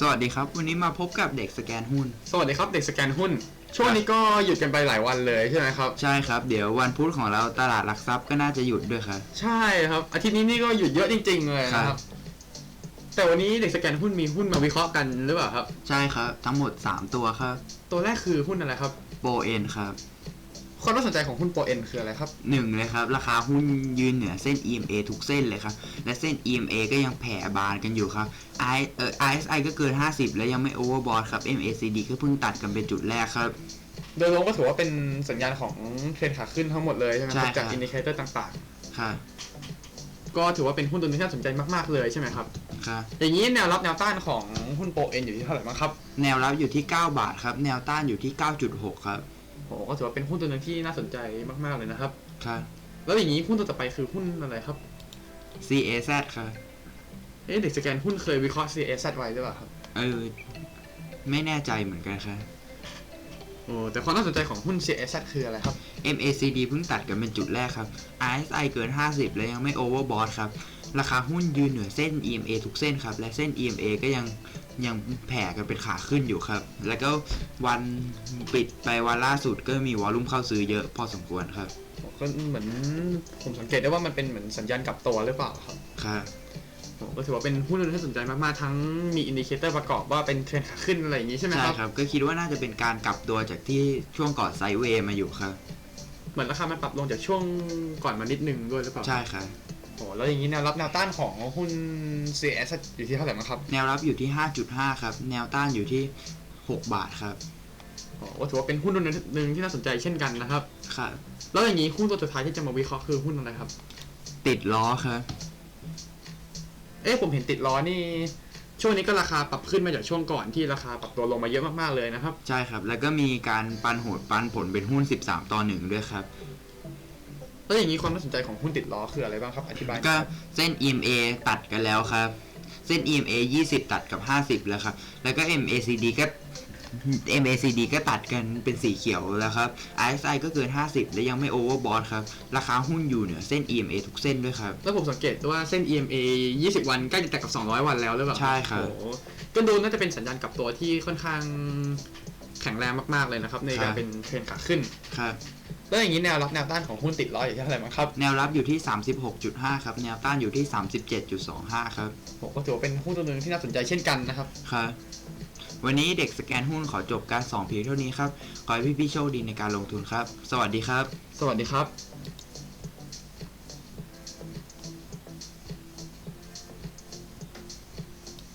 สวัสดีครับ วันนี้มาพบกับเด็กสแกนหุ้น สวัสดีครับเด็กสแกนหุ้น ช่วงนี้ก็หยุดกันไปหลายวันเลยใช่ไหมครับ ใช่ครับ เดี๋ยววันพุธของเราตลาดหลักทรัพย์ก็น่าจะหยุดด้วยครับ ใช่ครับ อาทิตย์นี้นี่ก็หยุดเยอะจริง ๆ เลยนะคครัรับบแต่วันนี้เด็กสแกนหุ้นมีหุ้นมาวิเคราะห์กันหรือเปล่าครับ ใช่ครับ ทั้งหมด 3 ตัวครับ ตัวแรกคือหุ้นอะไรครับโปเอ็นครับ ความน่าสนใจของหุ้นโปรเอ็นคืออะไรครับ หนึ่งเลยครับ ราคาหุ้นยืนเหนือเส้น EMA ทุกเส้นเลยครับ และเส้น EMA ก็ยังแผ่บานกันอยู่ครับ I เอ่อ RSI ก็เกิน 50 แล้วยังไม่โอเวอร์บอทครับ MACD ก็เพิ่งตัดกันเป็นจุดแรกครับ โดยรวมก็ถือว่าเป็นสัญญาณของเทรนขาขึ้นทั้งหมดเลยใช่ไหมคใช่รับครับ จากอินดิเคเตอร์ต่างค่ะๆ ก็ถือว่าเป็นหุ้นตัวหนึงที่น่าสนใจมากๆเลยใช่ไหมครับ ค่ะ อย่างนี้แนวรับแนวต้านของหุ้นโปรเอ็นอยู่ที่เท่าไหร่บ้างครับ แนวรับอยู่ที่ 9 บาทครับ แนวต้านอยู่ที่ 9.6 ครับ โอ้ก็ถือว่าเป็นหุ้นตัวหนึงที่น่าสนใจมาก ๆ เลยนะครับค่ะแล้วอย่างนี้หุ้นตัวต่อไปคือหุ้นอะไรครับ CAZ ครับ เอ๊ะเด็กสแกนหุ้นเคยวิเคราะห์ CAZ ไว้หรือเปล่าครับ เออ ไม่แน่ใจเหมือนกันครับ โอ้แต่ความน่าสนใจของหุ้น CAZ คืออะไรครับ MACD เพิ่งตัดกันเป็นจุดแรกครับ RSI เกิน 50 แล้วยังไม่ overbought ครับ ราคาหุ้นยืนเหนือเส้น EMA ทุกเส้นครับ และเส้น EMA ก็ยังยังแผ่กันเป็นขาขึ้นอยู่ครับ แล้วก็วันปิดไปวันล่าสุดก็มีวอลลุ่มเข้าซื้อเยอะพอสมควรครับก็เหมือนผมสังเกตได้ว่ามันเป็นเหมือนสัญญาณกลับตัวหรือเปล่าครับ ครับโอ้ก็ถือว่าเป็นหุ้นที่น่าสนใจมากๆ ทั้งมีอินดิเคเตอร์ประกอบว่าเป็นเทรนขาขึ้นอะไรอย่างนี้ใช่ไหมใช่ครับครับ ก็คิดว่าน่าจะเป็นการกลับตัวจากที่ช่วงก่อนไซด์เวย์มาอยู่ครับ เหมือนราคามันปรับลงจากช่วงก่อนมานิดนึงด้วยหรือเปล่า ใช่ครับ โอ้แล้วอย่างนี้แนวรับแนวต้านของหุ้น CAZ อยู่ที่เท่าไหร่บ้างครับแนวรับอยู่ที่ 5.5 ครับ แนวต้านอยู่ที่ 6 บาทครับโอ้ก็ถือว่าเป็นหุ้นตัวหนึ่งที่น่าสนใจเช่นกันนะครับครับแล้วอย่างนี้หุ้นตัวสุดท้ายที่จะมาวิเคราะห์คือหุ้นอะไรครับ ติดล้อครับ เอ๊ะผมเห็นติดล้อนี่ ช่วงนี้ก็ราคาปรับขึ้นมาจากช่วงก่อนที่ราคาปรับตัวลงมาเยอะมากๆเลยนะครับ ใช่ครับ แล้วก็มีการปันโหดปันผลเป็นหุ้น 13 ต่อ1ด้วยครับ แล้วอย่างนี้ความน่าสนใจของหุ้นติดล้อคืออะไรบ้างครับอธิบายหน่อยก็ครับ เส้น EMA ตัดกันแล้วครับ เส้น EMA 20 ตัดกับ 50 แล้วครับ แล้วก็ MACD ก็ MACD ก็ตัดกันเป็นสีเขียวแล้วครับ RSI ก็เกิน 50 และยังไม่ overbought ครับ ราคาหุ้นอยู่เหนือเส้น EMA ทุกเส้นด้วยครับ แล้วผมสังเกตว่าเส้น EMA 20 วันใกล้จะแตะกับ 200 วันแล้วหรือเปล่าใช่ครับ โอ้โหก็ดูน่าจะเป็นสัญญาณกลับตัวที่ค่อนข้างแข็งแรงมาก ๆ เลยนะครับ ในการเป็นเทรนขาขึ้น ครับ แล้วอย่างนี้แนวรับแนวต้านของหุ้นติดล้ออยู่ที่เท่าไหร่บ้างครับ แนวรับอยู่ที่ 36.5 ครับ แนวต้านอยู่ที่ 37.25 ครับผมก็ถือว่าเป็นหุ้นตัวหนึ่งที่น่าสนใจเช่นกันนะครับ ครับ วันนี้เด็กสแกนหุ้นขอจบการสอนเพียงเท่านี้ครับ ขอให้พี่ๆโชคดีในการลงทุนครับ สวัสดีครับ สวัสดีครับ